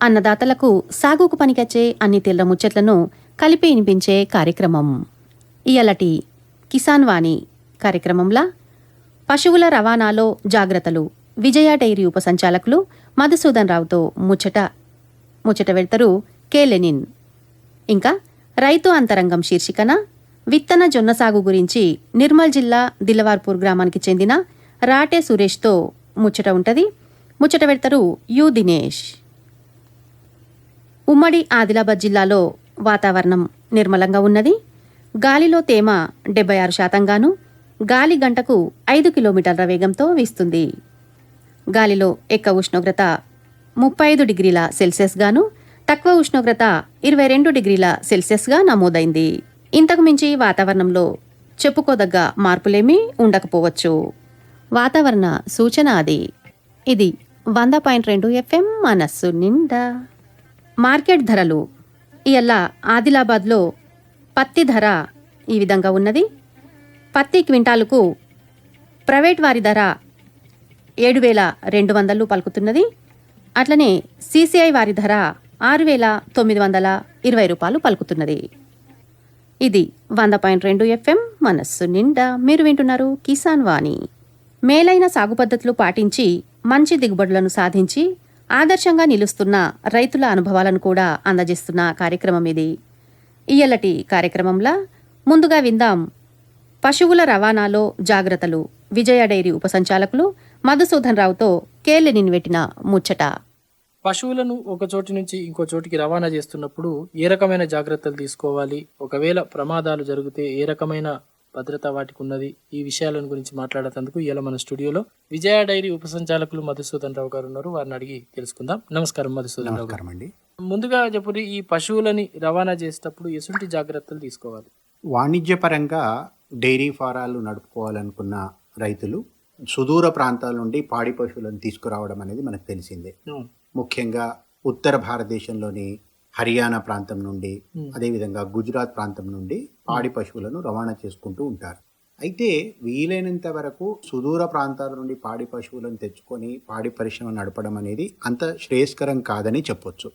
అన్నదాతలకు సాగుకు పనికొచ్చే అన్ని తెల్ల ముచ్చట్లను కలిపి వినిపించే కార్యక్రమం. ఇయలటి కిసాన్ వాణి కార్యక్రమంలా పశువుల రవాణాలో జాగ్రత్తలు విజయ డైరీ ఉపసంచాలకులు మధుసూదన్ రావుతో ముచ్చట ముచ్చట వెడతరు కె లెనిన్. ఇంకా రైతు అంతరంగం శీర్షికన విత్తన జొన్న సాగు గురించి నిర్మల్ జిల్లా దిలవార్పూర్ గ్రామానికి చెందిన రాటే సురేష్తో ముచ్చట ఉంటది. ముచ్చట పెడతారు యు దినేష్. ఉమ్మడి ఆదిలాబాద్ జిల్లాలో వాతావరణం నిర్మలంగా ఉన్నది. గాలిలో తేమ డెబ్బై ఆరు శాతంగాను గాలి గంటకు ఐదు కిలోమీటర్ల వేగంతో వీస్తుంది. గాలిలో ఎక్కువ ఉష్ణోగ్రత ముప్పై ఐదు డిగ్రీల సెల్సియస్ గాను తక్కువ ఉష్ణోగ్రత ఇరవై రెండు డిగ్రీల సెల్సియస్గా నమోదైంది. ఇంతకు మించి వాతావరణంలో చెప్పుకోదగ్గ మార్పులేమీ ఉండకపోవచ్చు. వాతావరణ సూచన అది. ఇది వంద పాయింట్ రెండు ఎఫ్ఎం మనస్సు నిండా. మార్కెట్ ధరలు. ఇయల్ల ఆదిలాబాద్లో పత్తి ధర ఈ విధంగా ఉన్నది. పత్తి క్వింటాలుకు ప్రైవేట్ వారి ధర ఏడు వేల రెండు వందలు పలుకుతున్నది. అట్లనే సీసీఐ వారి ధర ఆరు వేల తొమ్మిది వందల ఇరవై రూపాయలు పలుకుతున్నది. ఇది వంద పాయింట్ రెండు ఎఫ్ఎం మనస్సు నిండా మీరు వింటున్నారు కిసాన్ వాణి. మేలైన సాగు పద్ధతులు పాటించి మంచి దిగుబడులను సాధించి ఆదర్శంగా నిలుస్తున్న రైతుల అనుభవాలను కూడా అందజేస్తున్న కార్యక్రమం ఇది. ఇయ్యలటి కార్యక్రమంలా ముందుగా విందాం. పశువుల రవాణాలో జాగ్రత్తలు. విజయ డైరీ ఉపసంచాలకులు మధుసూదన్ రావుతో కేలెనిన్ పెట్టిన ముచ్చట. పశువులను ఒక చోటి నుంచి ఇంకో చోటికి రవాణా చేస్తున్నప్పుడు ఏ రకమైన జాగ్రత్తలు తీసుకోవాలి? ఒకవేళ ప్రమాదాలు జరిగితే ఏ రకమైన భద్రత వాటికి ఉన్నది ఈ విషయాలను గురించి మాట్లాడేందుకు ఇలా మన స్టూడియోలో విజయ డైరీ ఉపసంచాలకులు మధుసూదన్ రావు గారు ఉన్నారు. వారిని అడిగి తెలుసుకుందాం. నమస్కారం మధుసూదన్ రావు గారు. ముందుగా చెప్పుడు ఈ పశువులని రవాణా చేసేటప్పుడు ఎటువంటి జాగ్రత్తలు తీసుకోవాలి. వాణిజ్యపరంగా డైరీ ఫారాలు నడుపుకోవాలనుకున్న రైతులు సుదూర ప్రాంతాల నుండి పాడి పశువులను తీసుకురావడం అనేది మనకు తెలిసిందే. ముఖ్యంగా ఉత్తర భారతదేశంలోని హర్యానా ప్రాంతం నుండి. అదేవిధంగా గుజరాత్ ప్రాంతం నుండి పాడి పశువులను రవాణా చేసుకుంటూ ఉంటారు. అయితే వీలైనంత వరకు సుదూర ప్రాంతాల నుండి పాడి పశువులను తెచ్చుకొని పాడి పరిశ్రమ నడపడం అనేది అంత శ్రేయస్కరం కాదని చెప్పొచ్చు.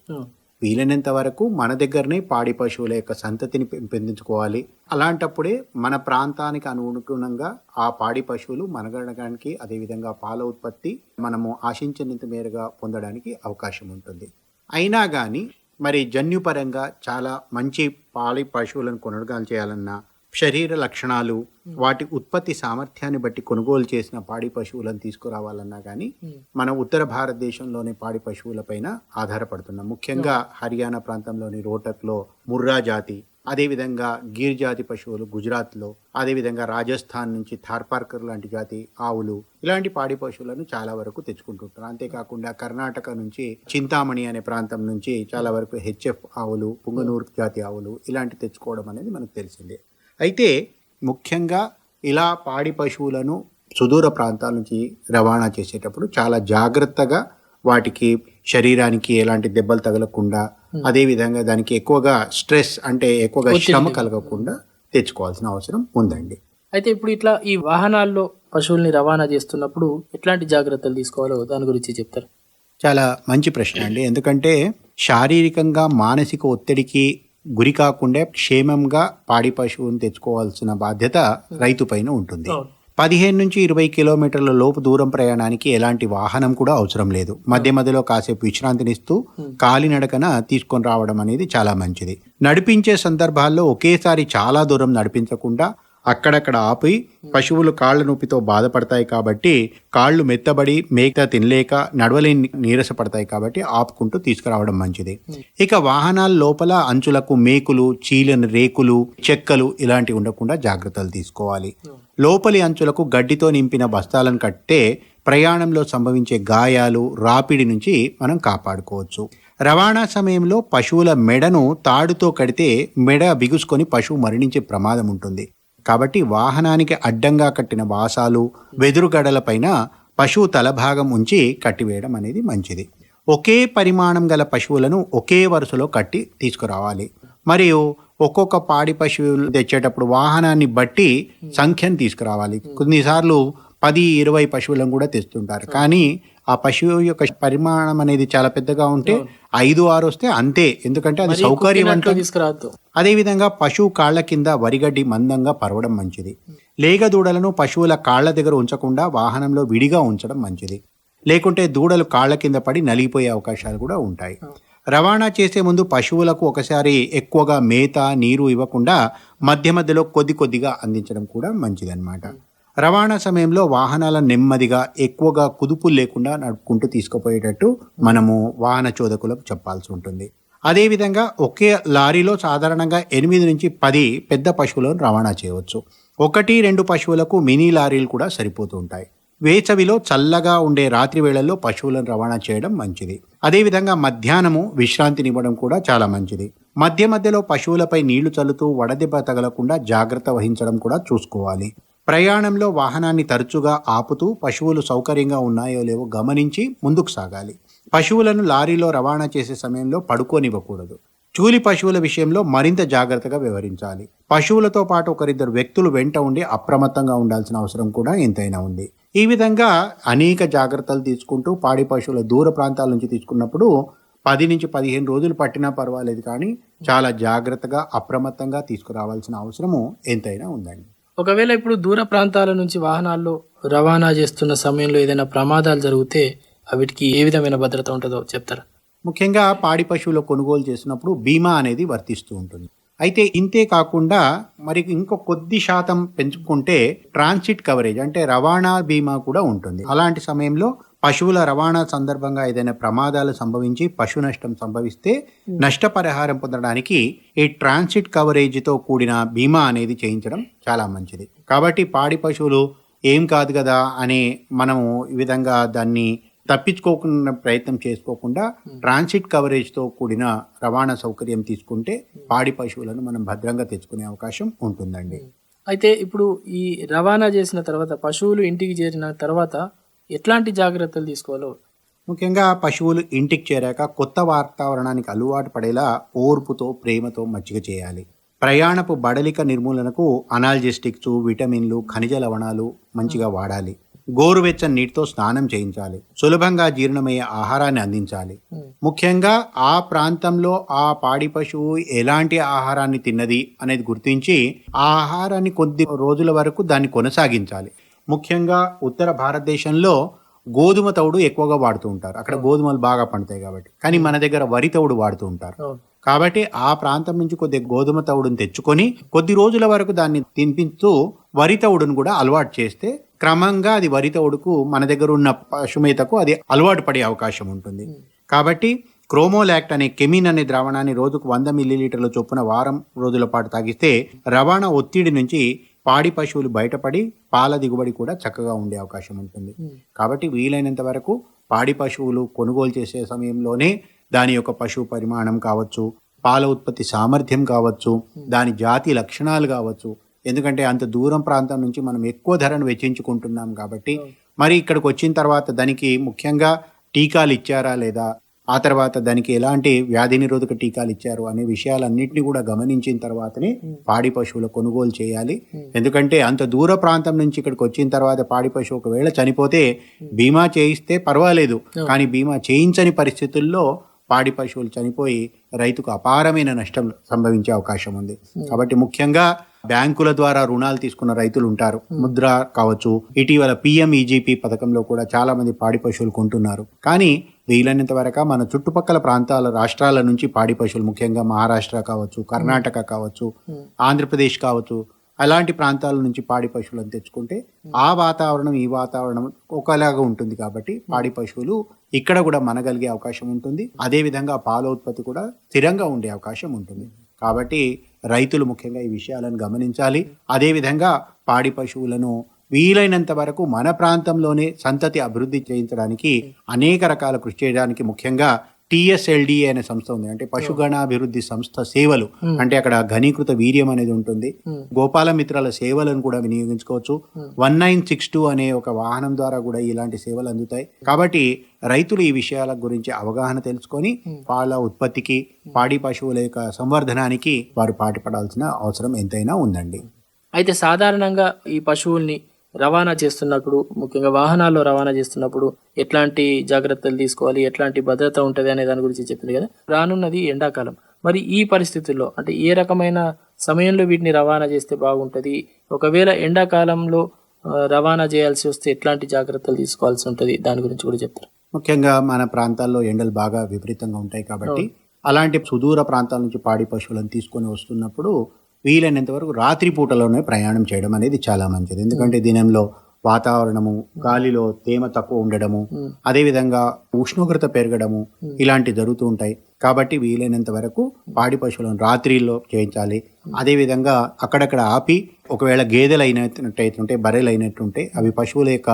వీలైనంత వరకు మన దగ్గరనే పాడి పశువుల యొక్క సంతతిని పెంపొందించుకోవాలి. అలాంటప్పుడే మన ప్రాంతానికి అనుగుణంగా ఆ పాడి పశువులు మనగడడానికి అదేవిధంగా పాల ఉత్పత్తి మనము ఆశించినంత మేరగా పొందడానికి అవకాశం ఉంటుంది. అయినా కానీ మరి జన్యుపరంగా చాలా మంచి పాలి పశువులను కొనుగోలు చేయాలన్నా శరీర లక్షణాలు వాటి ఉత్పత్తి సామర్థ్యాన్ని బట్టి కొనుగోలు చేసిన పాడి పశువులను తీసుకురావాలన్నా కానీ మన ఉత్తర భారతదేశంలోని పాడి పశువులపైన ఆధారపడుతున్నాం. ముఖ్యంగా హర్యానా ప్రాంతంలోని రోటక్లో ముర్రా జాతి అదేవిధంగా గిర్ జాతి పశువులు గుజరాత్లో అదేవిధంగా రాజస్థాన్ నుంచి థార్పార్కర్ లాంటి జాతి ఆవులు ఇలాంటి పాడి పశువులను చాలా వరకు తెచ్చుకుంటుంటారు. అంతేకాకుండా కర్ణాటక నుంచి చింతామణి అనే ప్రాంతం నుంచి చాలా వరకు హెచ్ఎఫ్ ఆవులు పుంగనూరు జాతి ఆవులు ఇలాంటి తెచ్చుకోవడం అనేది మనకు తెలిసిందే. అయితే ముఖ్యంగా ఇలా పాడి పశువులను సుదూర ప్రాంతాల నుంచి రవాణా చేసేటప్పుడు చాలా జాగ్రత్తగా వాటికి శరీరానికి ఎలాంటి దెబ్బలు తగలకుండా అదే విధంగా దానికి ఎక్కువగా స్ట్రెస్ అంటే ఎక్కువగా శ్రమ కలగకుండా తెచ్చుకోవాల్సిన అవసరం ఉందండి. అయితే ఇప్పుడు ఇట్లా ఈ వాహనాల్లో పశువుల్ని రవాణా చేస్తున్నప్పుడు ఎట్లాంటి జాగ్రత్తలు తీసుకోవాలో దాని గురించి చెప్తారు? చాలా మంచి ప్రశ్న అండి. ఎందుకంటే శారీరకంగా మానసిక ఒత్తిడికి గురి కాకుండా క్షేమంగా పాడి పశువుని తెచ్చుకోవాల్సిన బాధ్యత రైతు పైన ఉంటుంది. పదిహేను నుంచి ఇరవై కిలోమీటర్ల లోపు దూరం ప్రయాణానికి ఎలాంటి వాహనం కూడా అవసరం లేదు. మధ్య మధ్యలో కాసేపు విశ్రాంతినిస్తూ కాలినడకన తీసుకొని రావడం అనేది చాలా మంచిది. నడిపించే సందర్భాల్లో ఒకేసారి చాలా దూరం నడిపించకుండా అక్కడక్కడ ఆపి పశువులు కాళ్ళ నొప్పితో బాధపడతాయి కాబట్టి కాళ్ళు మెత్తబడి మేక తినలేక నడవలేని నీరసపడతాయి కాబట్టి ఆపుకుంటూ తీసుకురావడం మంచిది. ఇక వాహనాల లోపల అంచులకు మేకులు చీలని రేకులు చెక్కలు ఇలాంటివి ఉండకుండా జాగ్రత్తలు తీసుకోవాలి. లోపలి అంచులకు గడ్డితో నింపిన బస్తాలను కట్టే ప్రయాణంలో సంభవించే గాయాలు రాపిడి నుంచి మనం కాపాడుకోవచ్చు. రవాణా సమయంలో పశువుల మెడను తాడుతో కడితే మెడ బిగుసుకొని పశువు మరణించే ప్రమాదం ఉంటుంది. కాబట్టి వాహనానికి అడ్డంగా కట్టిన వాసాలు వెదురుగడలపైన పశువు తలభాగం ఉంచి కట్టివేయడం అనేది మంచిది. ఒకే పరిమాణం గల పశువులను ఒకే వరుసలో కట్టి తీసుకురావాలి. మరియు ఒక్కొక్క పాడి పశువులు తెచ్చేటప్పుడు వాహనాన్ని బట్టి సంఖ్యను తీసుకురావాలి. కొన్నిసార్లు పది ఇరవై పశువులను కూడా తెస్తుంటారు. కానీ ఆ పశువు యొక్క పరిమాణం అనేది చాలా పెద్దగా ఉంటే ఐదు ఆరు వస్తే అంతే. ఎందుకంటే అది సౌకర్యవంతం. కుక్కినట్లు తీసుకురావద్దు. అదేవిధంగా పశువు కాళ్ళ కింద వరిగడ్డి మందంగా పరవడం మంచిది. లేగ దూడలను పశువుల కాళ్ళ దగ్గర ఉంచకుండా వాహనంలో విడిగా ఉంచడం మంచిది. లేకుంటే దూడలు కాళ్ళ కింద పడి నలిగిపోయే అవకాశాలు కూడా ఉంటాయి. రవాణా చేసే ముందు పశువులకు ఒకసారి ఎక్కువగా మేత నీరు ఇవ్వకుండా మధ్య మధ్యలో కొద్ది కొద్దిగా అందించడం కూడా మంచిదన్నమాట. రవాణా సమయంలో వాహనాల నెమ్మదిగా ఎక్కువగా కుదుపులు లేకుండా నడుపుకుంటూ తీసుకుపోయేటట్టు మనము వాహన చోదకులకు చెప్పాల్సి ఉంటుంది. అదేవిధంగా ఒకే లారీలో సాధారణంగా ఎనిమిది నుంచి పది పెద్ద పశువులను రవాణా చేయవచ్చు. ఒకటి రెండు పశువులకు మినీ లారీలు కూడా సరిపోతూ వేచవిలో వేసవిలో చల్లగా ఉండే రాత్రి వేళల్లో పశువులను రవాణా చేయడం మంచిది. అదేవిధంగా మధ్యాహ్నము విశ్రాంతినివ్వడం కూడా చాలా మంచిది. మధ్య మధ్యలో పశువులపై నీళ్ళు చల్లుతూ వడదెబ్బ తగలకుండా జాగ్రత్త వహించడం కూడా చూసుకోవాలి. ప్రయాణంలో వాహనాన్ని తరచుగా ఆపుతూ పశువులు సౌకర్యంగా ఉన్నాయో లేవో గమనించి ముందుకు సాగాలి. పశువులను లారీలో రవాణా చేసే సమయంలో పడుకోనివ్వకూడదు. చూలి పశువుల విషయంలో మరింత జాగ్రత్తగా వ్యవహరించాలి. పశువులతో పాటు ఒకరిద్దరు వ్యక్తులు వెంట ఉండి అప్రమత్తంగా ఉండాల్సిన అవసరం కూడా ఎంతైనా ఉంది. ఈ విధంగా అనేక జాగ్రత్తలు తీసుకుంటూ పాడి పశువుల దూర ప్రాంతాల నుంచి తీసుకున్నప్పుడు పది నుంచి పదిహేను రోజులు పట్టినా పర్వాలేదు కానీ చాలా జాగ్రత్తగా అప్రమత్తంగా తీసుకురావాల్సిన అవసరము ఎంతైనా ఉందండి. ఒకవేళ ఇప్పుడు దూర ప్రాంతాల నుంచి వాహనాల్లో రవాణా చేస్తున్న సమయంలో ఏదైనా ప్రమాదాలు జరిగితే వీటికి ఏ విధమైన భద్రత ఉంటుందో చెప్తారా? ముఖ్యంగా పాడి పశువుల కొనుగోలు చేసినప్పుడు బీమా అనేది వర్తిస్తూ ఉంటుంది. అయితే ఇంతే కాకుండా మరి ఇంకో కొద్ది శాతం పెంచుకుంటే ట్రాన్సిట్ కవరేజ్ అంటే రవాణా బీమా కూడా ఉంటుంది. అలాంటి సమయంలో పశువుల రవాణా సందర్భంగా ఏదైనా ప్రమాదాలు సంభవించి పశు నష్టం సంభవిస్తే నష్టపరిహారం పొందడానికి ఈ ట్రాన్సిట్ కవరేజ్తో కూడిన బీమా అనేది చేయించడం చాలా మంచిది. కాబట్టి పాడి పశువులు ఏం కాదు కదా అని మనము ఈ విధంగా దాన్ని తప్పించుకోకుండా ప్రయత్నం చేసుకోకుండా ట్రాన్సిట్ కవరేజ్తో కూడిన రవాణా సౌకర్యం తీసుకుంటే పాడి పశువులను మనం భద్రంగా తెచ్చుకునే అవకాశం ఉంటుందండి. అయితే ఇప్పుడు ఈ రవాణా చేసిన తర్వాత పశువులు ఇంటికి చేరిన తర్వాత ఎట్లాంటి జాగ్రత్తలు తీసుకోవాలో? ముఖ్యంగా పశువులు ఇంటికి చేరాక కొత్త వాతావరణానికి అలవాటు పడేలా ఓర్పుతో ప్రేమతో మచ్చిక చేయాలి. ప్రయాణపు బడలిక నిర్మూలనకు అనాల్జెస్టిక్స్ విటమిన్లు ఖనిజ లవణాలు మంచిగా వాడాలి. గోరువెచ్చని నీటితో స్నానం చేయించాలి. సులభంగా జీర్ణమయ్యే ఆహారాన్ని అందించాలి. ముఖ్యంగా ఆ ప్రాంతంలో ఆ పాడి పశువు ఎలాంటి ఆహారాన్ని తిన్నది అనేది గుర్తించి ఆ ఆహారాన్ని కొద్ది రోజుల వరకు దాన్ని కొనసాగించాలి. ముఖ్యంగా ఉత్తర భారతదేశంలో గోధుమ తౌడు ఎక్కువగా వాడుతూ ఉంటారు. అక్కడ గోధుమలు బాగా పండుతాయి కాబట్టి. కానీ మన దగ్గర వరి తౌడు వాడుతూ ఉంటారు. కాబట్టి ఆ ప్రాంతం నుంచి కొద్ది గోధుమ తౌడును తెచ్చుకొని కొద్ది రోజుల వరకు దాన్ని తినిపిస్తూ వరి తౌడును కూడా అలవాటు చేస్తే క్రమంగా అది వరి తౌడుకు మన దగ్గర ఉన్న పశుమేతకు అది అలవాటు పడే అవకాశం ఉంటుంది. కాబట్టి క్రోమోలాక్ట్ అనే కెమిన్ అనే ద్రావణాన్ని రోజుకు వంద మిల్లీలీటర్ల చొప్పున వారం రోజుల పాటు తాగిస్తే రవాణా ఒత్తిడి నుంచి పాడి పశువులు బయటపడి పాల దిగుబడి కూడా చక్కగా ఉండే అవకాశం ఉంటుంది. కాబట్టి వీలైనంత వరకు పాడి పశువులు కొనుగోలు చేసే సమయంలోనే దాని యొక్క పశువు పరిమాణం కావచ్చు పాల ఉత్పత్తి సామర్థ్యం కావచ్చు దాని జాతి లక్షణాలు కావచ్చు ఎందుకంటే అంత దూరం ప్రాంతం నుంచి మనం ఎక్కువ ధరను వెచ్చించుకుంటున్నాం కాబట్టి మరి ఇక్కడికి వచ్చిన తర్వాత దానికి ముఖ్యంగా టీకాలు ఇచ్చారా లేదా? ఆ తర్వాత దానికి ఎలాంటి వ్యాధి నిరోధక టీకాలు ఇచ్చారు అనే విషయాలన్నింటినీ కూడా గమనించిన తర్వాతనే పాడి పశువుల కొనుగోలు చేయాలి. ఎందుకంటే అంత దూర ప్రాంతం నుంచి ఇక్కడికి వచ్చిన తర్వాత పాడి పశువు ఒకవేళ చనిపోతే బీమా చేయిస్తే పర్వాలేదు. కానీ బీమా చేయించని పరిస్థితుల్లో పాడి పశువులు చనిపోయి రైతుకు అపారమైన నష్టం సంభవించే అవకాశం ఉంది. కాబట్టి ముఖ్యంగా బ్యాంకుల ద్వారా రుణాలు తీసుకున్న రైతులు ఉంటారు. ముద్ర కావచ్చు ఇటీవల పిఎంఈజీపీ పథకంలో కూడా చాలా మంది పాడి పశువులు కొంటున్నారు. కానీ వీలైనంత వరకు మన చుట్టుపక్కల ప్రాంతాల రాష్ట్రాల నుంచి పాడి పశువులు ముఖ్యంగా మహారాష్ట్ర కావచ్చు కర్ణాటక కావచ్చు ఆంధ్రప్రదేశ్ కావచ్చు అలాంటి ప్రాంతాల నుంచి పాడి పశువులను తెచ్చుకుంటే ఆ వాతావరణం ఈ వాతావరణం ఒకలాగా ఉంటుంది కాబట్టి పాడి పశువులు ఇక్కడ కూడా మనగలిగే అవకాశం ఉంటుంది. అదే విధంగా పాల ఉత్పత్తి కూడా స్థిరంగా ఉండే అవకాశం ఉంటుంది. కాబట్టి రైతులు ముఖ్యంగా ఈ విషయాలను గమనించాలి. అదేవిధంగా పాడి పశువులను వీలైనంత వరకు మన ప్రాంతంలోనే సంతతి అభివృద్ధి చేయించడానికి అనేక రకాల కృషి చేయడానికి ముఖ్యంగా టిఎస్ఎల్డిఏ అనే సంస్థ ఉంది. అంటే పశుగణాభివృద్ధి సంస్థ సేవలు. అంటే అక్కడ ఘనీకృత వీర్యం అనేది ఉంటుంది. గోపాల మిత్రాల సేవలను కూడా వినియోగించుకోవచ్చు. వన్ నైన్ సిక్స్ టూ అనే ఒక వాహనం ద్వారా కూడా ఇలాంటి సేవలు అందుతాయి. కాబట్టి రైతులు ఈ విషయాల గురించి అవగాహన తెలుసుకొని పాల ఉత్పత్తికి పాడి పశువుల యొక్క సంవర్ధనానికి వారు పాటుపడాల్సిన అవసరం ఎంతైనా ఉందండి. అయితే సాధారణంగా ఈ పశువుల్ని రవాణా చేస్తున్నప్పుడు ముఖ్యంగా వాహనాల్లో రవాణా చేస్తున్నప్పుడు ఎట్లాంటి జాగ్రత్తలు తీసుకోవాలి ఎట్లాంటి భద్రత ఉంటుంది అనే దాని గురించి చెప్పింది కదా. రానున్నది ఎండాకాలం. మరి ఈ పరిస్థితుల్లో అంటే ఏ రకమైన సమయంలో వీటిని రవాణా చేస్తే బాగుంటుంది? ఒకవేళ ఎండాకాలంలో రవాణా చేయాల్సి వస్తే ఎట్లాంటి జాగ్రత్తలు తీసుకోవాల్సి ఉంటుంది? దాని గురించి కూడా చెప్తారు. ముఖ్యంగా మన ప్రాంతాల్లో ఎండలు బాగా విపరీతంగా ఉంటాయి కాబట్టి అలాంటి సుదూర ప్రాంతాల నుంచి పాడి పశువులను తీసుకొని వస్తున్నప్పుడు వీలైనంత వరకు రాత్రి పూటలోనే ప్రయాణం చేయడం అనేది చాలా మంచిది. ఎందుకంటే దినంలో వాతావరణము గాలిలో తేమ తక్కువ ఉండడము అదేవిధంగా ఉష్ణోగ్రత పెరగడము ఇలాంటి జరుగుతూ ఉంటాయి. కాబట్టి వీలైనంత వరకు పాడి పశువులను రాత్రిలో చేయించాలి. అదేవిధంగా అక్కడక్కడ ఆపి ఒకవేళ గేదెలు అయినట్టయితుంటే బర్రెలు అయినట్టుంటే అవి పశువుల యొక్క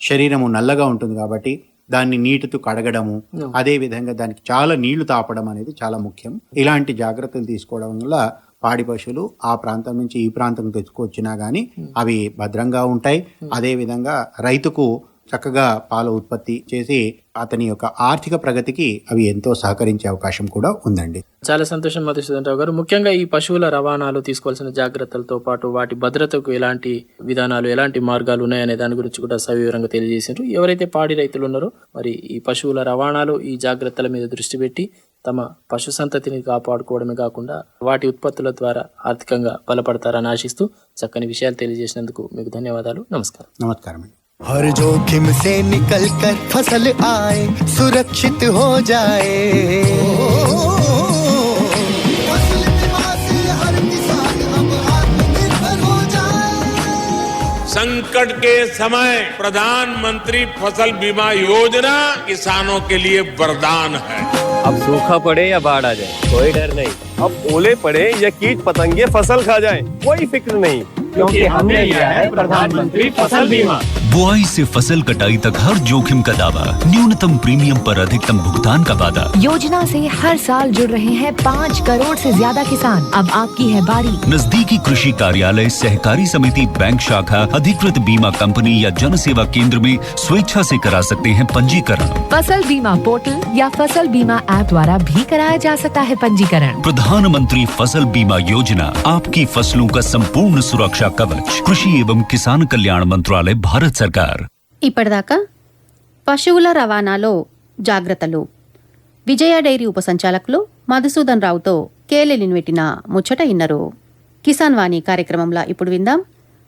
శరీరము నల్లగా ఉంటుంది కాబట్టి దాన్ని నీటితో కడగడము అదే విధంగా దానికి చాలా నీళ్ళు తాపడం అనేది చాలా ముఖ్యం. ఇలాంటి జాగ్రత్తలు తీసుకోవడం వల్ల పాడి పశువులు ఆ ప్రాంతం నుంచి ఈ ప్రాంతం తెచ్చుకొచ్చినా కానీ అవి భద్రంగా ఉంటాయి. అదే విధంగా రైతుకు చక్కగా పాల ఉత్పత్తి చేసి అతని యొక్క ఆర్థిక ప్రగతికి అవి ఎంతో సహకరించే అవకాశం కూడా ఉందండి. చాలా సంతోషం మధుసూదన్ రావు గారు. ముఖ్యంగా ఈ పశువుల రవాణాలు తీసుకోవాల్సిన జాగ్రత్తలతో పాటు వాటి భద్రతకు ఎలాంటి విధానాలు ఎలాంటి మార్గాలు ఉన్నాయనే దాని గురించి కూడా సవివరంగా తెలియజేశారు ఎవరైతే పాడి రైతులు ఉన్నారో మరి ఈ పశువుల రవాణాలు ఈ జాగ్రత్తల మీద దృష్టి పెట్టి తమ పశు సంతతిని కాపాడుకోవడమే కాకుండా వాటి ఉత్పత్తుల ద్వారా ఆర్థికంగా బలపడతారని ఆశిస్తూ చక్కని విషయాలు తెలియజేసినందుకు మీకు ధన్యవాదాలు నమస్కారం నమస్కారం అండి हर जोखिम से निकल कर फसल आए सुरक्षित हो जाए फसल बीमा से हर किसान अब आत्मनिर्भर हो जाए संकट के समय प्रधानमंत्री फसल बीमा योजना किसानों के लिए वरदान है अब सूखा पड़े या बाढ़ आ जाए? कोई डर नहीं। अब ओले पड़े या कीट पतंगे फ़सल खा जाए कोई फ़िक्र नहीं। क्योंकि हमने लिया है प्रधानमंत्री फ़सल बीमा। बुआई से फ़सल कटाई तक हर जोखिम का दावा न्यूनतम प्रीमियम पर अधिकतम भुगतान का वादा। योजना से हर साल जुड़ रहे हैं पाँच करोड़ से ज़्यादा किसान। अब आपकी है बारी। नजदीकी कृषि कार्यालय सहकारी समिति बैंक शाखा अधिकृत बीमा कंपनी या जन सेवा केंद्र में स्वेच्छा से करा सकते हैं पंजीकरण। फ़सल बीमा पोर्टल या फ़सल बीमा ऐप द्वारा भी कराया जा सकता है पंजीकरण। प्रधानमंत्री फसल बीमा योजना आपकी फसलों का संपूर्ण सुरक्षा कवच कृषि एवं किसान कल्याण मंत्रालय भारत सरकार ఇప్పటిదాకా పశువుల రవాణాలో జాగ్రత్తలు విజయ డైరీ ఉపసంచాలకులు మధుసూదన్ రావుతో కేలెలిని పెట్టిన ముచ్చట ఇన్నరు కిసాన్ వాణి కార్యక్రమంలో ఇప్పుడు విందాం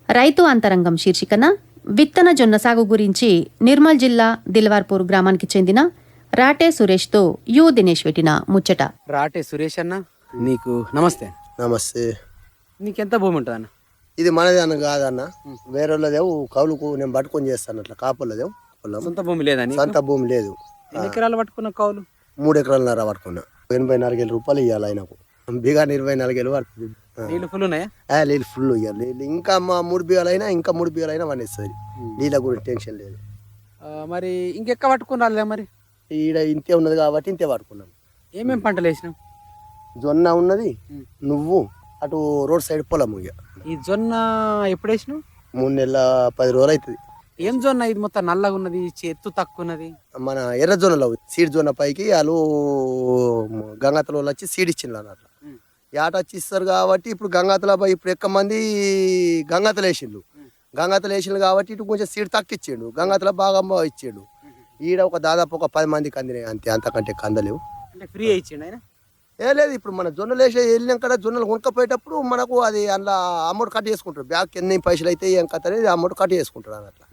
రైతు అంతరంగం శీర్షికన విత్తన జొన్న సాగు గురించి నిర్మల్ జిల్లా దిల్వార్పూర్ గ్రామానికి చెందిన రాటే సురేష్తో యు దినేష్ పెట్టిన ముచ్చట రాటే సురేష్ అన్న నీకు నమస్తే. నమస్తే. నీకెంత భూమి ఉంటుంది అన్న? ఇది మనది అన్న కాదన్న. వేరే వాళ్ళదేవు కౌలుకు నేను పట్టుకొని చేస్తాను అట్లా. కాపులదేవు పొలం సొంత భూమి లేదని సొంత భూమి లేదు. ఎన్ని ఎకరాలు పట్టుకున్న కౌలు? మూడు ఎకరాలన్నర పట్టుకున్నా. ఎనభై నాలుగేళ్ళ రూపాయలు ఇవ్వాలి ఆయనకు. బిగాని ఇరవై నాలుగేళ్ళు పడుతుంది. నీళ్ళు ఫుల్ ఉన్నాయా? నీళ్ళు ఫుల్ ఇవ్వాలి ఇంకా మా మూడు బియ్యాలైనా ఇంకా మూడు బియ్యాలైనా పండిస్తుంది నీళ్ళ గురించి టెన్షన్ లేదు. మరి ఇంకెక్క పట్టుకున్నారులే మరి? ఈడ ఇంతే ఉన్నది కాబట్టి ఇంతే పట్టుకున్నాం. ఏమేం పంటలు వేసినాం జొన్న ఉన్నది నువ్వు అటు రోడ్ సైడ్ పొలం ఇక ఈ జొన్న ఎప్పుడు వేసినావు? మూడు నెలల పది రోజులు అవుతుంది ఏం జొన్న ఇది మొత్తం నల్లగా ఉన్నది ఎత్తు తక్కువ ఉన్నది? మన ఎర్ర జొన్నలో సీడ్ జొన్న పైకి వాళ్ళు గంగాతల వాళ్ళు వచ్చి సీడ్ ఇచ్చిండ్రు అన్నట్లు ఉమ్. ఏట వచ్చి ఇస్తారు కాబట్టి ఇప్పుడు గంగాతల పై ఇప్పుడు ఎక్కువ మంది గంగాతలు వేసిండు గంగాతలు వేసిండు కాబట్టి ఇటు కొంచెం సీడ్ తక్కువ ఇచ్చిండు గంగాతల బాగా ఇచ్చిండు. ఈడ ఒక దాదాపు ఒక పది మందికి అందినాయి అంతే అంతకంటే కందలేవు. అంటే ఫ్రీ ఇచ్చిండు ఆయన? ఏ లేదు ఇప్పుడు మన జొన్నలు వేసే వెళ్ళినాక జొన్నలు కొనుక్కపోయేటప్పుడు మనకు అది అందులో అమౌంట్ కట్ చేసుకుంటారు. బ్యాగ్ ఎన్ని పైసలు అయితే ఏం కథ అనేది అమౌంట్ కట్ చేసుకుంటారు అన్నట్లు.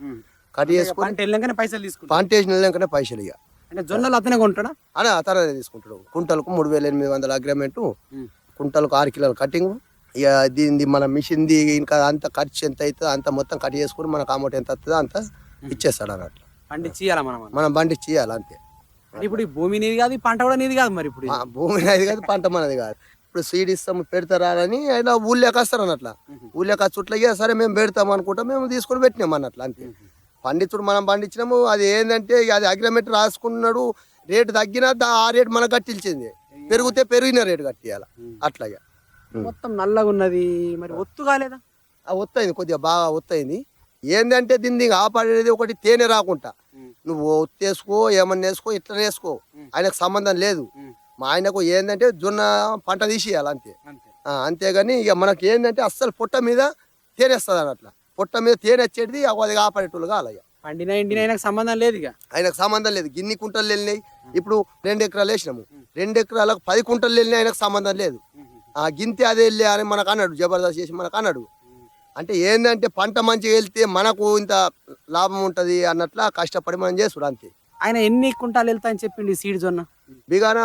కట్ చేసుకుని పంట వెళ్ళాకనే పైసలు తీసుకుంటా పాంటేషన్ వెళ్ళాకనే పైసలు ఇక. అంటే జొన్నలు అతనే కొంటాడా? అని అతనే తీసుకుంటాడు. కుంటలకు మూడు వేల ఎనిమిది వందల అగ్రిమెంట్. కుంటలకు ఆరు కిలోల కటింగ్ ఇక దీనిది మన మిషన్ది ఇంకా అంత ఖర్చు ఎంత అవుతుందో అంత మొత్తం కట్ చేసుకుని మనకు అమౌంట్ ఎంత వస్తుందో అంత ఇచ్చేస్తాడు అన్నట్లు. పండించి ఇయ్యాలా మనం? మనం బండి చేయాలి అంతే. ఇప్పుడు ఈ భూమి నీది కాదు ఈ పంట కూడా నీది కాదు మరి ఇప్పుడు. భూమి అది కాదు పంట మనది కాదు. ఇప్పుడు సీడ్ ఇస్తాము పెడతారా అని ఆయన ఊళ్ళోకి వస్తారు అన్నట్ల. ఊళ్ళోకి వచ్చుట్లకి సరే మేము పెడతాం అనుకుంటా మేము తీసుకొని పెట్టినాం అన్నట్లు అంతే. పండించుడు మనం పండించినాము అది ఏంటంటే అది అగ్రిమెంట్ రాసుకున్నాడు రేటు తగ్గినా ఆ రేటు మనకు కట్టించింది. పెరిగితే పెరిగిన రేటు కట్టియాలి అట్లాగా. మొత్తం నల్లగా ఉన్నది మరి ఒత్తు కాలేదా? ఆ ఒత్తయింది కొద్దిగా బాగా ఒత్తయింది. ఏంటంటే దీన్ని కాపాడేది ఒకటి తేనె రాకుండా నువ్వు ఒత్తేసుకో ఏమన్నా వేసుకో ఇట్లా వేసుకో. ఆయనకు సంబంధం లేదు. మా ఆయనకు ఏంటంటే జొన్న పంట తీసేయాలి అంతే. అంతేగాని ఇక మనకి ఏంటంటే అస్సలు పొట్ట మీద తేనె వస్తుంది అన్నట్ల. పొట్ట మీద తేనె వచ్చేది అది కాపాడేటోళ్ళు కాలయ్య పండిన ఎండిన ఆయనకు సంబంధం లేదు ఇక. ఆయనకు సంబంధం లేదు. గిన్ని కుంటలు వెళ్ళినాయి. ఇప్పుడు రెండు ఎకరాలు వేసినాము. రెండు ఎకరాలకు పది కుంటలు వెళ్ళినాయి ఆయనకు సంబంధం లేదు. ఆ గింతే అదే వెళ్ళి అని మనకు అన్నాడు జబర్దస్త్ చేసి మనకు అన్నాడు. అంటే ఏంటంటే పంట మంచిగా వెళ్తే మనకు ఇంత లాభం ఉంటుంది అన్నట్ల కష్టపడి మనం చేసుడు అంతే. ఆయన ఎన్ని కుంటాలు వెళ్తా అని చెప్పిండు సీడ్ జొన్న? బిగాన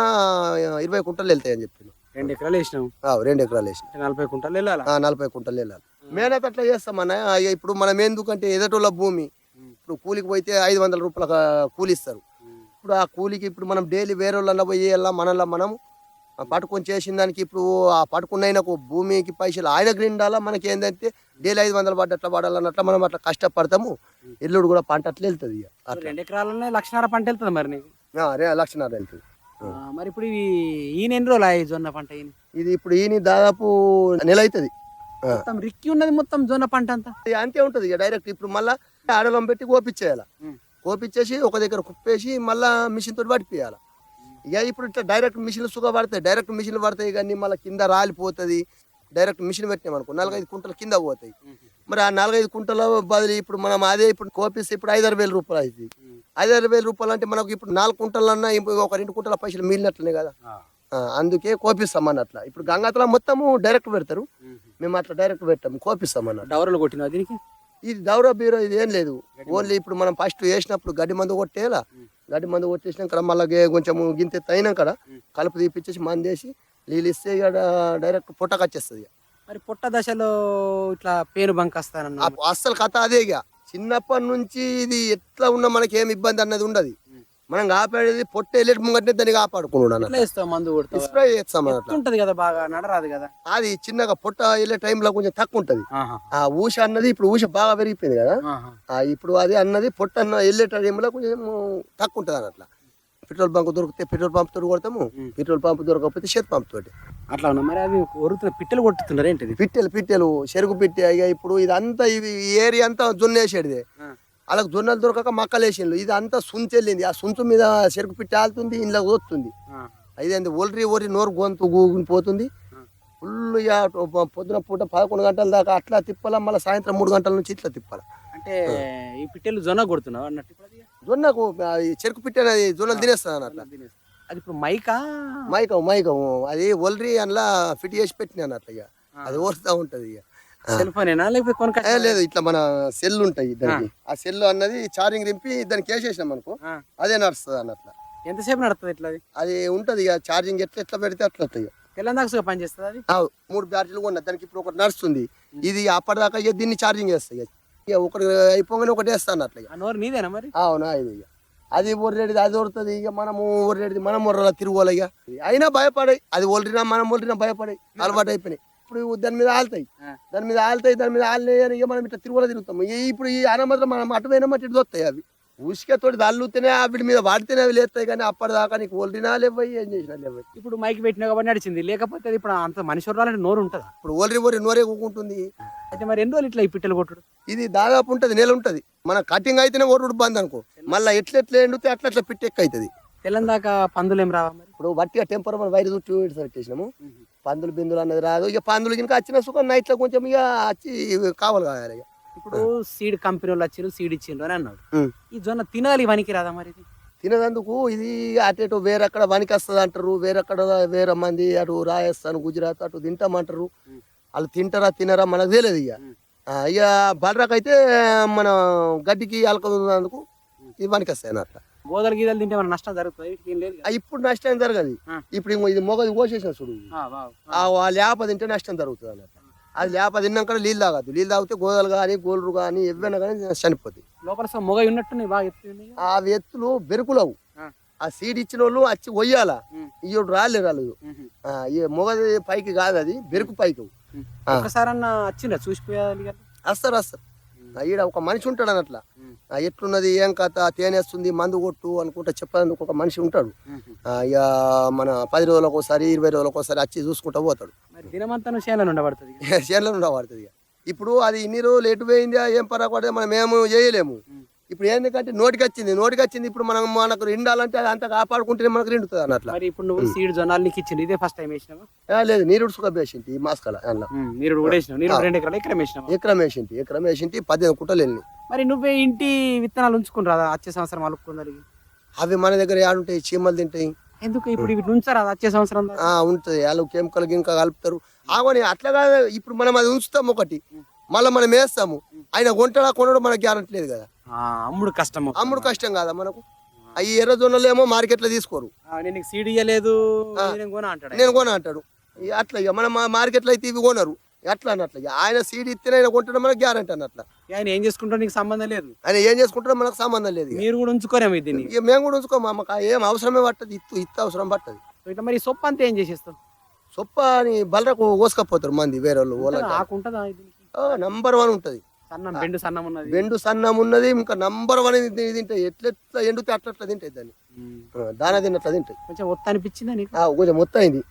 ఇరవై కుంటలు వెళ్తాయని చెప్పి రెండు ఎకరాలు వేసినాం రెండు ఎకరాలు వేసిన. నలభై కుంటాలు వెళ్ళాలా? నలభై కుంటలు వెళ్ళాలి. మేనత్ అట్లా చేస్తామన్న అయ్య, ఇప్పుడు మనం ఎందుకంటే ఎదటోళ్ళ భూమి. ఇప్పుడు కూలికి పోతే ఐదు వందల రూపాయల కూలి ఇస్తారు ఇప్పుడు ఆ కూలికి ఇప్పుడు మనం డైలీ వేరే వాళ్ళ పోయి వెళ్ళా మనలో మనం పట్టుకొని చేసిన దానికి ఇప్పుడు ఆ పట్టుకున్న భూమికి పైసలు ఆయన గ్రిండాలా? మనకి ఏంటంటే డైలీ ఐదు వందలు పడ్డ అట్లా పడాలన్నట్ల మనం అట్లా కష్టపడతాము. ఎల్లుడు కూడా పంట అట్లా వెళ్తుంది ఇక. అట్లా. రెండు ఎకరాలనే లక్షన్నర పంట వెళ్తుంది మరి నీకు? ఆ, రే లక్షణాలు వెళ్తుంది. మరి ఇప్పుడు ఈయన ఎన్ని రోజులు జొన్న పంట ఇది ఇప్పుడు ఈయన దాదాపు నెల అవుతుంది మొత్తం రిక్కి ఉన్నది మొత్తం జొన్న పంట అంతా? అంతే ఉంటుంది ఇక డైరెక్ట్ ఇప్పుడు మళ్ళీ ఆడలం పెట్టి కోపించేయాలి కోపించేసి ఒక దగ్గర కుప్పేసి మళ్ళా మిషన్ తోటి పట్టిపియాలి ఇక ఇప్పుడు ఇట్లా డైరెక్ట్ మిషన్లు సుఖ పడతాయి డైరెక్ట్ మిషన్లు పడతాయి కానీ మళ్ళీ కింద రాలిపోతుంది. డైరెక్ట్ మిషన్ పెట్టినాం అనుకో నాలుగైదు కుంటలు కింద పోతాయి. మరి ఆ నాలుగైదు కుంటల బదిలీ ఇప్పుడు మనం అదే ఇప్పుడు కోపిస్తే ఇప్పుడు ఐదారు వేల రూపాయలు అవుతుంది ఐదారు వేల రూపాయలు అంటే మనకు ఇప్పుడు నాలుగు కుంటలన్నా ఒక రెండు కుంటల పైసలు మిగిలినట్లనే కదా? అందుకే కోపిస్తాం అన్నట్ల ఇప్పుడు గంగాతల మొత్తము డైరెక్ట్ పెడతారు. మేము. అట్లా డైరెక్ట్ పెట్టాము కోపిస్తాం అన్నట్టు డవరలు కొట్టిన దీనికి? ఇది దౌర బీరో ఇది ఏం లేదు. ఓన్లీ ఇప్పుడు మనం ఫస్ట్ వేసినప్పుడు గడ్డి మందు కొట్టేలా గడ్డి మందు కొట్టేసినాక మళ్ళీ కొంచెం గింత అయినాక కలుపు తీపిచ్చేసి మందు వేసి నీళ్ళు ఇస్తే ఇక డైరెక్ట్ పుట్టకు వచ్చేస్తుంది. మరి పొట్ట దశలో ఇట్లా పేను బంక్ వస్తానన్న ఆ అస్సలు కథ అదే ఇక. చిన్నప్పటి నుంచి ఇది ఎట్లా ఉన్నా మనకి ఏం ఇబ్బంది అన్నది ఉండదు. మనం కాపాడేది పొట్ట వెళ్ళేటి ముంగట్నే దాన్ని కాపాడుకున్నాడు మందు స్ప్రే చేస్తాం అన్నట్టు. ఉంటది కదా బాగా నడరాదు కదా. అది చిన్నగా పొట్ట వెళ్ళే టైంలో కొంచెం తక్కువ ఉంటుంది ఆ ఊష అన్నది ఇప్పుడు ఊష బాగా పెరిగిపోయింది కదా. ఇప్పుడు అది అన్నది పొట్ట అన్న వెళ్ళే టైంలో కొంచెం తక్కువ ఉంటుంది అన్నట్ల. పెట్రోల్ బంక్ దొరికితే పెట్రోల్ పంప్ తోటి కొడతాము పెట్రోల్ పంప్ దొరకకపోతే చేతి పంప్ తోటి. అట్లా ఉన్నా. మరి అవి ఒరుతున్న పిట్టలు కొట్టుతున్నారు ఏంటిది? పిట్టెలు పిట్టెలు చెరుకు పిట్టె ఇక ఇప్పుడు ఇదంతా ఇవి ఈ ఏరియా అంతా జొన్న వేసేటిదే. వాళ్ళకి జొన్నలు దొరకక మక్కలు వేసిండ్రు ఇది అంతా సుంచి వెళ్ళింది. ఆ సుంచు మీద చెరుకు పిట్టె ఆలుతుంది ఇంట్లో వస్తుంది అదేంది ఒల్రి ఒరి నోరు గొంతు గూగుని పోతుంది. ఫుల్ పొద్దున పూట పదకొండు గంటల దాకా అట్లా తిప్పాల మళ్ళీ సాయంత్రం మూడు గంటల నుంచి ఇట్లా తిప్పాలి. అంటే ఈ పిట్టలు జొన్న కొడుతున్నావు అన్నట్టు? జొన్నకు చెరుకు పిట్టె అనేది జొన్నలు తినేస్తుంది అన్నట్ల అది ఇప్పుడు మైకా? మైకం మైకం. అది ఒల్రి అందులో ఫిట్ చేసి పెట్టిన అన్నట్లు ఇక అది ఓరుతూ ఉంటది ఇక. సెల్ ఫోనేనా? లేకపోతే ఏ, కొనుక లేదు ఇట్లా మన సెల్ ఉంటాయి దానికి ఆ సెల్ అన్నది ఛార్జింగ్ దింపి దానికి వేసేసినాం అనుకో అదే నడుస్తుంది అన్నట్ల. ఎంతసేపు నడుస్తుంది ఇట్లా అది? అది ఉంటది ఇక ఛార్జింగ్ ఎట్లా ఎట్లా పెడితే అట్లా వస్తాయి. తెల్లందాక పని చేస్తుంది అది? మూడు బ్యాటరీలు కొన్నా దానికి ఇప్పుడు ఒకటి నడుస్తుంది. ఇది అప్పటిదాకా ఇక దీన్ని ఛార్జింగ్ చేస్తాయి ఇక. ఒకటి అయిపోగానే ఒకటి వేస్తాను అట్లా నీదేనా మరి? అవునా ఇది అది ఒర్రేడిది అది ఒరుతుంది ఇక మనము ఒర్రేడిది మనం ఒర్రలా తిరుగుకోవాలి ఇక. అయినా భయపడాయి అది ఒలిరినా మనం ఒలిరినా భయపడాయి అలవాటు అయిపోయినాయి ఇప్పుడు దాని మీద ఆలుతాయి. దాని మీద ఆలుతాయి దాని మీద ఆలినాయి అని ఇక మనం ఇట్లా తిరుగులో తిరుగుతాం. ఇప్పుడు ఈ అనమతులు మనం అటు మట్టి ఇటు వస్తాయి అవి. ఉసుకతోటి తల్లుతేనే వీడి మీద వాడితేనే అవి లేస్తాయి కానీ అప్పటిదాకా నీకు ఒలినా లేవయి ఏం చేసినా లేవయి ఇప్పుడు మైక్ పెట్టినా కాబట్టి నడిచింది. లేకపోతే ఇప్పుడు అంత మనిషి వరాలంటే నోరు ఉంటుందా? ఇప్పుడు ఒలిరి ఒరి నోరే కూకుంటుంది అయితే మరి ఎన్ని రోజులు ఇట్లా ఈ పిట్టలు కొట్టుడు? ఇది దాదాపు ఉంటుంది నెల ఉంటుంది. మన కటింగ్ అయితేనే ఒరుడు బంద్ అనుకో. మళ్ళీ ఎట్లా ఎట్లా ఎండితే అట్లా అట్లా పిట్టెక్క అవుతుంది తెల్లని దాకా పందులు ఏం రావా మరి? ఇప్పుడు వట్టిగా టెంపర్ వైర్ చుట్టూ పెట్టేసినాము పందులు బిందులు అన్నది రాదు. ఇక పందులు గినక వచ్చిన సుఖం నైట్లో కొంచెం ఇక వచ్చి కావాలి కావాలి ఇక. ఇప్పుడు సీడ్ కంపెనీ వాళ్ళు వచ్చిండ్రు సీడ్ ఇచ్చిండ్రు అని అన్నాడు. ఈ జొన్న తినాలి వనికి రాదా మరి ఇది? తినేదందుకు ఇది అటు ఇటు వేరక్కడ వనికి వస్తుంది అంటారు. వేరక్కడ వేరే మంది అటు రాజస్థాన్ గుజరాత్ అటు తింటామంటారు. వాళ్ళు తింటారా తినరా మనకు తెలియదు ఇక. ఇక బలరాకు అయితే మన గడ్డికి అలకదున్నందుకు ఇది వనికి వస్తాయి అన్నట్ల గోదలు గీదలు తింటే మన నష్టం జరుగుతుంది. వీటికి ఏం లేదు ఆ, ఇప్పుడు నష్టం జరగదు. ఆ. ఇప్పుడు ఇంకో ఇది మొగది కోసేసిన చూడు. ఆ ఆ లేప తింటే నష్టం జరుగుతుంది అన్నట్టు. అది లేప తిన్నాక నీళ్ళు తాగదు నీళ్ళు తాగితే గోదలు కానీ గోళ్ళు కానీ ఎవరైనా కానీ చనిపోతాయి. లోపల మొగ ఉన్నట్టు బాగా ఎత్తుంది ఆ ఎత్తులు బెరుకులవు. ఆ. ఆ సీడ్ ఇచ్చిన వాళ్ళు వచ్చి కొయ్యాల? ఉం. ఇయ్యోడు రాలే రాలేదు. ఆ, ఈ మొగది పైకి కాదు అది బెరుకు పైకి. ఆ. ఒకసారన్నా వచ్చిందా చూసిపోయాలి కదా. వస్తారు వస్తారు ఆ, ఈడ ఒక మనిషి ఉంటాడు అన్నట్ల. ఆ, ఎట్లున్నది ఏం కథ తేనేస్తుంది మందు కొట్టు అనుకుంటా చెప్పేందుకు ఒక మనిషి ఉంటాడు. ఆ, ఇక మన పది రోజులకు ఒకసారి ఇరవై రోజులకు ఒకసారి వచ్చి చూసుకుంటా పోతాడు. దినమంతా ఉండబడుతుంది చేనులో ఉండబడుతుంది ఇక. ఇప్పుడు అది ఇన్ని రోజులు ఎటు పోయిందా ఏం పరాపడే మనం ఏము చేయలేము. ఇప్పుడు ఏంటంటే నోటికి వచ్చింది నోటికి వచ్చింది ఇప్పుడు మనం మనకు రెండాలంటే అది అంత కాపాడుకుంటేనే మనకు రెండుతుంది అన్నట్ల. మరి ఇప్పుడు నువ్వు సీడ్ జొన్నాలు నీకు ఇచ్చింది ఇదే ఫస్ట్ టైం వేసినావా? ఆ, లేదు నీరుడు సుఖ వేసింటి ఈ మాస్కల అందులో నీరు కూడా వేసినావు? నీరు రెండు ఎకరాలు ఎకరం వేసినావా? ఎకరం వేసింటి ఎకరం వేసింటి పద్దెనిమిది కుట్టలు వెళ్ళినాయి. మరి నువ్వే ఇంటి విత్తనాలు ఉంచుకుని రాదా వచ్చే సంవత్సరం అలుపుకుందని అవి మన దగ్గర ఏడుంటాయి చీమలు తింటాయి. ఎందుకు? ఇప్పుడు ఇవి ఉంచారా వచ్చే సంవత్సరం ఉంటుంది. వాళ్ళు కెమికల్ గినక కలుపుతారు. ఆగని అట్లా కాదు. ఇప్పుడు మనం అది ఉంచుతాం ఒకటి. మళ్ళీ మనం వేస్తాము. ఆయన కొంటాడా కొనడం మనకు గ్యారంటీ లేదు కదా. అమ్ముడు కష్టము అమ్ముడు కష్టం కదా మనకు? అవి ఎర్ర జొన్నలు ఏమో మార్కెట్లో తీసుకోరు. నేను సీడ్ ఇయ్యలేదు. నేను కొన అంటాడు? అట్లా ఇక మన మా మార్కెట్లో అయితే ఇవి కొనరు. అట్లా అన్నట్లు ఆయన సీడ్ ఇస్తేనే ఆయన కొంటాడు మనకు గ్యారంటీ అన్నట్ల ఆయన ఏం చేసుకుంటావు నీకు సంబంధం లేదు. ఆయన ఏం చేసుకుంటారో మనకు సంబంధం లేదు. మీరు కూడా ఉంచుకోరేమో దీన్ని ఇక మేము కూడా ఉంచుకోము మాకు ఏం అవసరమే పట్టదు ఇత్తు ఇత్తు అవసరం పట్టదు. ఇట్లా మరి సొప్పు అంతా ఏం చేసేస్తావు? సొప్ప అని బలరకు కోసుకపోతారు మంది వేరే వాళ్ళు. ఆకుంటుందా నంబర్ వన్ ఉంటుంది. బెండు సన్నం ఉన్నది. బెండు సన్నం ఉన్నది ఇంకా నంబర్ వన్ తింటాయి ఎట్లెట్లా ఎండితే అట్లా అట్లా తింటాయి దాన్ని. దాన తిన్నట్లా తింటాయి. కొంచెం ఒత్త అనిపించిందా నీకు? కొంచెం మొత్తం అయింది.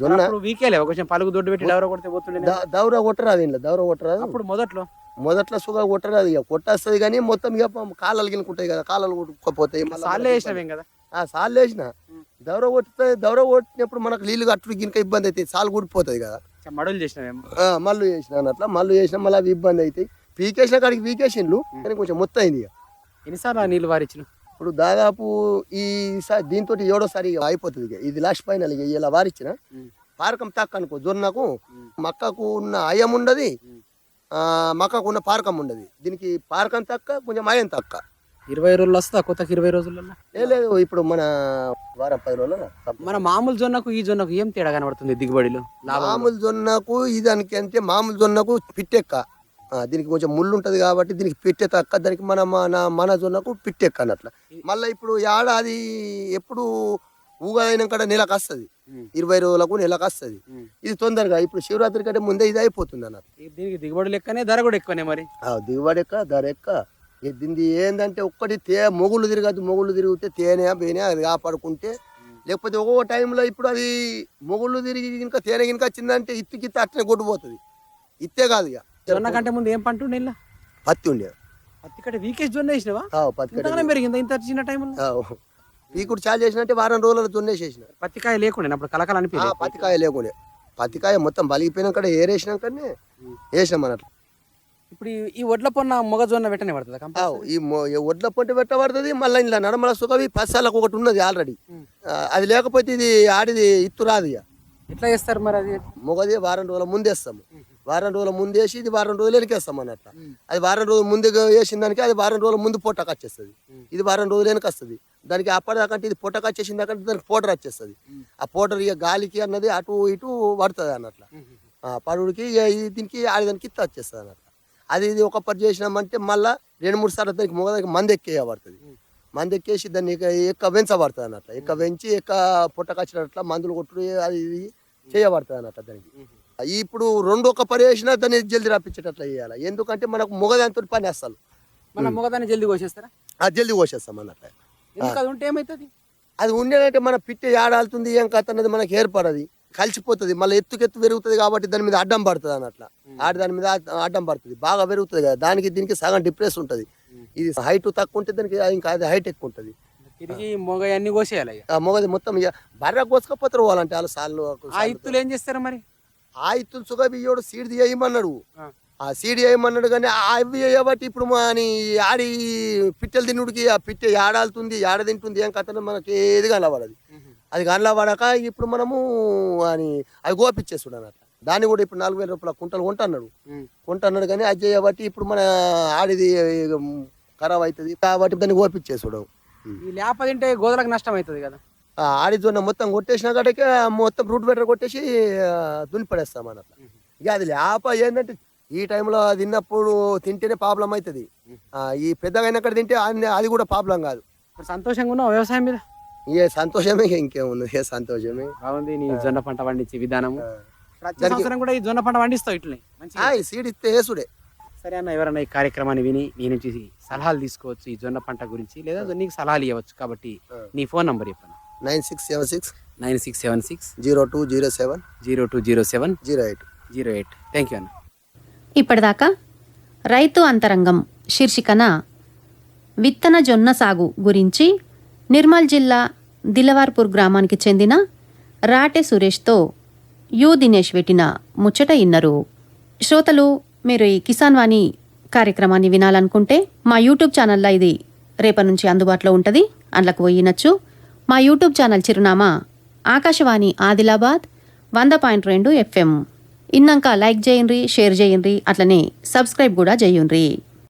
జొన్న వీకేలే కొంచెం పలుగు దొడ్డు పెట్టి డవర కొడితే పోతుండే దౌర కొట్టరాదు ఇంట్లో దౌర కొట్టరాదు. అప్పుడు మొదట్లో? మొదట్లో సుగా కొట్టరాదు ఇక. కొట్టేస్తుంది కానీ మొత్తం ఇక కాళ్ళలు గినుకుంటాయి కదా కాళ్ళలు కొట్టుకుపోతాయి మళ్ళా సాల్లే వేసినవేం కదా? ఆ సాలు వేసిన. దౌర కొట్టితే దౌర కొట్టినప్పుడు మనకు నీళ్ళు కట్టుడు గినక ఇబ్బంది అవుతాయి సాలు కూడిపోతుంది కదా. మడులు చేసినవేమో. ఆ, మళ్ళీ చేసిన అట్లా మళ్ళీ చేసిన మళ్ళీ అవి ఇబ్బంది అవుతాయి. పీకేసిన కాడికి పీకేసిండ్లు కానీ కొంచెం మొత్తం అయింది ఇక. ఎన్నిసార్లు ఆ నీళ్ళు వారిచ్చిన ఇప్పుడు దాదాపు ఈ దీంతో ఏడోసారి ఇక అయిపోతుంది ఇక. ఇది లాస్ట్ ఫైనల్ ఇక ఇలా వారిచ్చిన. పారకం తక్కువ అనుకో జొన్నకు మక్కకు ఉన్న అయం ఉండదు ఆ, మక్కకు ఉన్న పారకం ఉండదు. దీనికి పారకం తక్కువ కొంచెం అయం తక్కువ ఇరవై రోజులు వస్తా కొత్తకి ఇరవై రోజులలో ఏ లేదు ఇప్పుడు మన వారం పది రోజులు మన మామూలు జొన్నకు ఈ జొన్నకు ఏం తేడా కనబడుతుంది దిగుబడిలో మామూలు జొన్నకు ఈ దానికి అంటే మామూలు జొన్నకు పిట్టెక్క. దీనికి కొంచెం ముళ్ళు ఉంటది కాబట్టి దీనికి పిట్టె తక్క దానికి మన మన మన జొన్నకు పిట్టెక్క అన్నట్ల మళ్ళీ ఇప్పుడు ఏడాది ఎప్పుడు ఊగైనాక నెలకు వస్తుంది ఇరవై రోజులకు నెలకు వస్తుంది ఇది తొందరగా ఇప్పుడు శివరాత్రి కంటే ముందే ఇది అయిపోతుంది అన్నట్టు. దీనికి దిగుబడి లెక్కనే ధర కూడా ఎక్కువనే మరి? దిగుబడి ఎక్క ధర ఎక్క. దీనిది ఏంటంటే ఒక్కటి తే మొగుళ్ళు తిరగద్దు మొగుళ్ళు తిరిగితే తేనె బేనే అది కాపాడుకుంటే. లేకపోతే ఒక్కొక్క టైంలో ఇప్పుడు అది మొగుళ్ళు తిరిగి ఇంకా తేనె గినక వచ్చిందంటే ఇత్తుకి ఇత్త అట్లనే కొట్టుపోతుంది ఇత్తే కాదు ఇక. జొన్న కంటే ముందు ఏం పంట ఉండే ఇలా? పత్తి ఉండే. పత్తి కంటే వీకేజ్ జొన్న వేసినవా? ఆ, పత్తి పెరిగిందా? ఇంత చిన్న టైంలో పీకుడు చాలు చేసినట్టే వారం రోజుల దున్నేసేసిన పత్తికాయ లేకుండా అప్పుడు కలకల అనిపించింది పత్తికాయ లేకుండే. పత్తికాయ మొత్తం బలిగిపోయినాక ఏరేసినాకనే వేసినాం అన్నట్లు ఇప్పుడు ఈ- వడ్ల పొన్న మొగజొన్న వెంటనే పడుతుంది ఈ వడ్ల పొట్టు పెట్టబడుతుంది మళ్ళీ ఇలా నడమల సుఖవి పసాలకు ఒకటి ఉన్నది ఆల్రెడీ అది లేకపోతే ఇది ఆడిది ఇత్తు రాదు ఇక. ఎట్లా చేస్తారు మరి అది? మొగది వారం రోజుల ముందేస్తాము. వారం రోజుల ముందేసి ఇది వారం రోజులు వెనకేస్తాం అన్నట్ల అది వారం రోజులు ముందుగా వేసిన దానికి అది వారం రోజుల ముందు పొట్టకు వచ్చేస్తుంది ఇది వారం రోజులు వెనక వస్తుంది దానికి అప్పటిదాకంటే ఇది పొట్టకు వచ్చేసిన దాకంటే దానికి పౌడర్ వచ్చేస్తుంది ఆ పౌడర్ ఇక గాలికి అన్నది అటు ఇటు పడుతుంది అన్నట్ల. ఆ పడుడికి దీనికి ఆడిదానికి ఇత్త వచ్చేస్తుంది అన్నట్ల. అది ఇది ఒక పని చేసినామంటే మళ్ళీ రెండు మూడు సార్లు దానికి మొగదానికి మంది ఎక్కేయబడుతుంది మంది ఎక్కేసి దాన్ని ఎక్క పెంచబడుతుంది అన్నట్ల. ఎక్క పెంచి ఎక్క పుట్టకచ్చినట్ల మందులు కొట్టుడు అది ఇది చేయబడుతుంది అన్నట్ల దానికి. ఇప్పుడు రెండు ఒక పని దాన్ని జల్దీ రప్పించేటట్లు చేయాలి. ఎందుకంటే మనకు మొగదాంతో పని అసలు మళ్ళీ మొగదాన్ని జల్దీ కోసేస్తారా? ఆ జల్దీ కోసేస్తాం అది ఉంటే ఏమవుతుంది అది ఉండేదంటే మన పిట్టి ఏడాడుతుంది ఏం కథ అన్నది మనకి ఏర్పడది కలిసిపోతుంది మళ్ళీ ఎత్తుకెత్తు పెరుగుతుంది కాబట్టి దాని మీద అడ్డం పడుతుంది అన్నట్ల. ఆడి దాని మీద అడ్- అడ్డం పడుతుంది బాగా పెరుగుతుంది కదా. దానికి దీనికి సగం డిప్రెస్ ఉంటుంది. ఇది హైట్ తక్కువ ఉంటే దానికి ఇంకా అది హైట్ ఎక్కువ ఉంటుంది. తిరిగి మొగ అన్ని కోసేయాలి మొగది మొత్తం బర్ర కోసుకపోతారు వాళ్ళంటే వాళ్ళ సార్లు ఆ ఇత్తులు ఏం చేస్తారు మరి? ఆ ఇత్తులు సుగా బియ్యోడు సీడ్ చేయమన్నాడు ఆ. సీడ్ చేయమన్నాడు కానీ ఆ అవి చేయబట్టి ఇప్పుడు అని ఆడి పిట్టెలు తిన్నుడికి ఆ పిట్టె ఏడాలుతుంది ఏడ తింటుంది ఏం కథ మనకి ఏది కనబడదు. అది కనబడక ఇప్పుడు మనము అని అవి గోపిచ్చేస్తాడు అన్నట్ల దాన్ని కూడా ఇప్పుడు నాలుగు వేల రూపాయల కుంటలు కొంటన్నాడు. ఉమ్. కొంటన్నాడు కానీ అది చేయబట్టి ఇప్పుడు మన ఆడిది ఖరాబ్ అవుతుంది కాబట్టి దాన్ని గోపిచ్చేసాడు ఈ లేప తింటే గోదలకు నష్టం అవుతుంది కదా. ఆ ఆడి జొన్న మొత్తం కొట్టేసిన కాడికే మొత్తం రూట్ బెటర్ కొట్టేసి ఆ, దున్ని పడేస్తాం అన్నట్ల ఇక అది లేప ఏంటంటే ఈ టైంలో తిన్నప్పుడు తింటేనే ప్రాబ్లం అవుతుంది ఈ పెద్దగా అయినక్కడ తింటే అది అది కూడా ప్రాబ్లం కాదు. సంతోషంగా ఉన్నావు వ్యవసాయం మీద? ఏ సంతోషమే ఇక ఇంకేమున్నది ఏ సంతోషమే. బాగుంది నీ జొన్న పంట పండించే సంవత్సరం కూడా ఈ జొన్న పంట పండిస్తావు ఇట్లనే సీడ్ ఇస్తే వేసుడే సరే అన్న ఎవరైనా ఈ కార్యక్రమాన్ని విని నీ నుంచి సలహాలు తీసుకోవచ్చు ఈ జొన్న పంట గురించి లేదా నీకు సలహాలు ఇవ్వచ్చు కాబట్టి నీ ఫోన్ నంబర్ చెప్పండి nine six seven six nine six seven six zero two zero seven zero two zero seven zero eight zero eight. Thank you అన్న. ఇప్పటిదాకా రైతు అంతరంగం శీర్షికన విత్తన జొన్న సాగు గురించి నిర్మల్ జిల్లా దిలవార్పూర్ గ్రామానికి చెందిన రాటె సురేష్తో యు దినేష్ పెట్టిన ముచ్చట ఇన్నరు. శ్రోతలు మీరు ఈ కిసాన్ వాణి కార్యక్రమాన్ని వినాలనుకుంటే మా యూట్యూబ్ ఛానల్లో ఇది రేపటి నుంచి అందుబాటులో ఉంటుంది. అందులోకి పోయినచ్చు మా యూట్యూబ్ ఛానల్ చిరునామా. ఆకాశవాణి ఆదిలాబాద్ వంద పాయింట్ రెండు ఎఫ్ఎం. ఇన్నాక లైక్ చేయండి షేర్ చేయండి అట్లనే సబ్స్క్రైబ్ కూడా చేయండి.